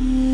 Mm.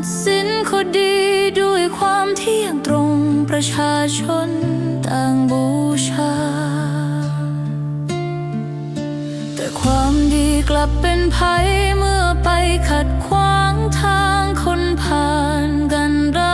ดสินคดีด้วยความเที่ยงตรงประชาชนต่างบูชา แต่ความดีกลับเป็นภัยเมื่อไปขัดขวางทางคนผ่านกันได้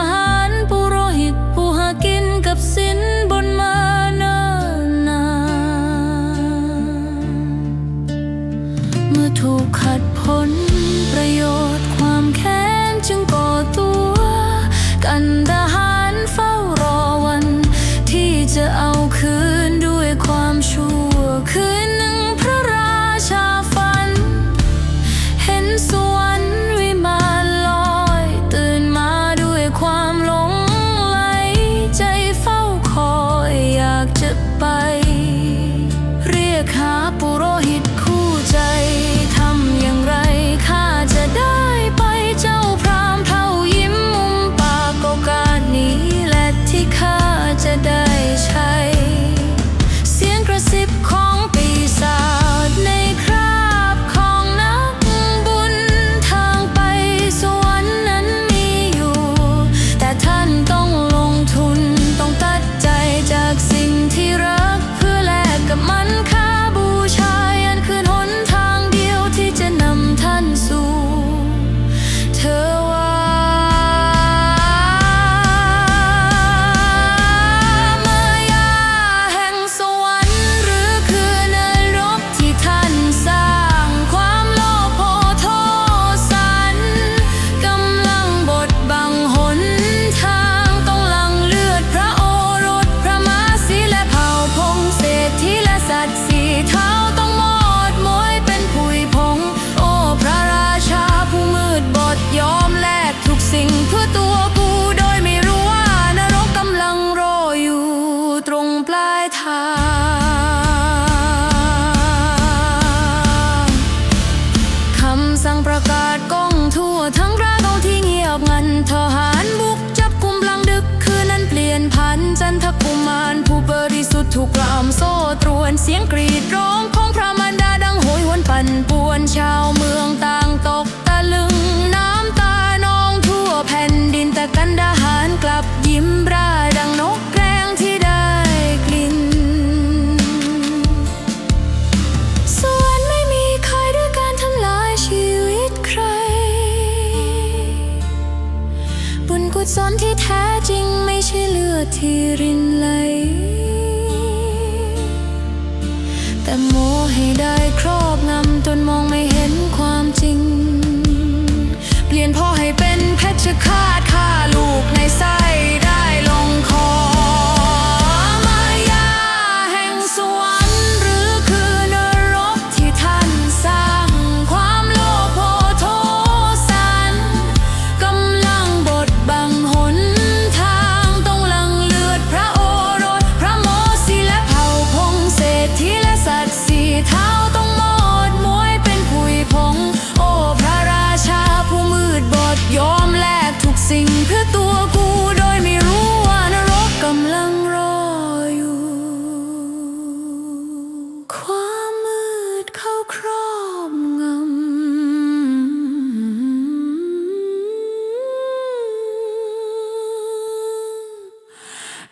จันทกุมารผู้บริสุทธิ์ถูกกล่อมโซ่ตรวนเสียงกรีดร้องของพระมารดาดังโหยหวนปั่นป่วนชาวเมืองตา ที่รินไหล แต่โมให้ได้ครอบงำจนมองไม่เห็นความจริง เปลี่ยนพ่อให้เป็นเพชฌฆาต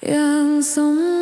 yang.